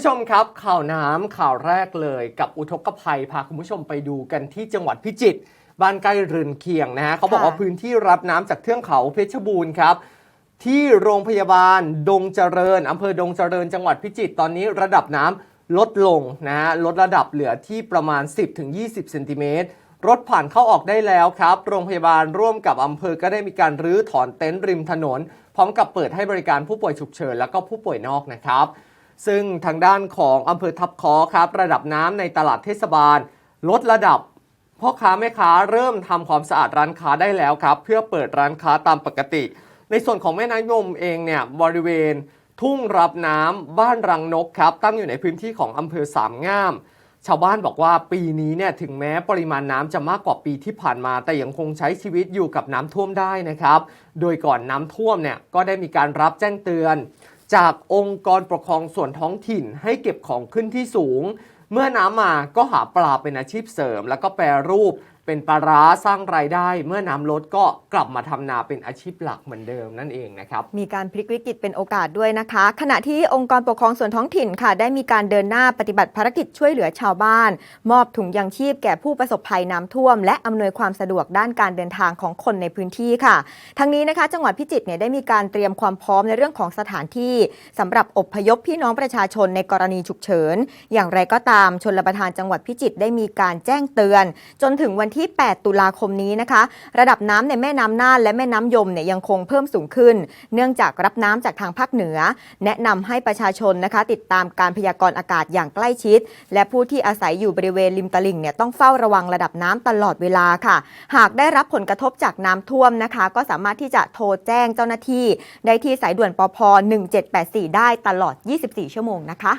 คุณผู้ชมครับ ข่าวน้ำข่าวแรกเลยกับอุทกภัยพาคุณผู้ชมไปดูกันที่จังหวัดพิจิตรบ้านใกล้เรือนเคียงนะฮะเขาบอกว่าพื้นที่รับน้ำจากเทือกเขาเพชรบูรณ์ครับ ที่โรงพยาบาลดงเจริญอำเภอดงเจริญ จังหวัดพิจิตรตอนนี้ระดับน้ำลดลงนะฮะลดระดับเหลือที่ประมาณ 10-20เซนติเมตรรถผ่านเข้าออกได้แล้วครับ โรงพยาบาลร่วมกับอำเภอก็ได้มีการรื้อถอนเต็นท์ริมถนน พร้อมกับเปิดให้บริการผู้ป่วยฉุกเฉิน แล้วก็ผู้ป่วยนอกนะครับ ซึ่งทางด้านของอำเภอทับคอครับ ระดับน้ำในตลาดเทศบาล ลดระดับพ่อค้าแม่ค้าเริ่มทำความสะอาดร้านค้าได้แล้วครับ เพื่อเปิดร้านค้าตามปกติ ในส่วนของแม่น้ำยมเองเนี่ยบริเวณ ทุ่งรับน้ำบ้านรังนกครับ ตั้งอยู่ในพื้นที่ของอำเภอสามงาม ชาวบ้านบอกว่าปีนี้เนี่ยถึงแม้ปริมาณน้ำจะมากกว่าปีที่ผ่านมา แต่ยังคงใช้ชีวิตอยู่กับน้ำท่วมได้นะครับ โดยก่อนน้ำท่วมเนี่ยก็ได้มีการรับแจ้งเตือน จากองค์กรปกครองส่วนท้องถิ่นให้เก็บของขึ้นที่สูง เมื่อน้ำมาก็หาปลาเป็นอาชีพเสริม แล้วก็แปรรูปเป็นปลาร้าสร้างรายได้ เมื่อน้ำลดก็กลับมาทำนาเป็นอาชีพหลักเหมือนเดิมนั่นเองนะครับ มีการพลิกวิกฤตเป็นโอกาสด้วยนะคะ ขณะที่องค์กรปกครองส่วนท้องถิ่นค่ะ ได้มีการเดินหน้าปฏิบัติภารกิจช่วยเหลือชาวบ้าน มอบถุงยังชีพแก่ผู้ประสบภัยน้ำท่วม และอำนวยความสะดวกด้านการเดินทางของคนในพื้นที่ค่ะ ทั้งนี้นะคะ จังหวัดพิจิตรเนี่ยได้มีการเตรียมความพร้อมในเรื่องของสถานที่สำหรับอบพยพพี่น้องประชาชนในกรณีฉุกเฉิน อย่างไรก็ตามชนรประทานจังหวัดพิจิตรได้มีการแจ้งเตือน จนถึงวันที่ 8 ตุลาคมนี้นะคะ ระดับน้ำในแม่น้ำน่านและแม่น้ำยมเนี่ยยังคงเพิ่มสูงขึ้น เนื่องจากรับน้ำจากทางภาคเหนือ แนะนำให้ประชาชนนะคะ ติดตามการพยากรณ์อากาศอย่างใกล้ชิด และผู้ที่อาศัยอยู่บริเวณริมตลิ่งเนี่ยต้องเฝ้าระวังระดับน้ำตลอดเวลาค่ะ หากได้รับผลกระทบจากน้ำท่วมนะคะ ก็สามารถที่จะโทรแจ้งเจ้าหน้าที่ ได้ที่สายด่วนปพ1784 ได้ตลอด 24 ชั่วโมงนะคะ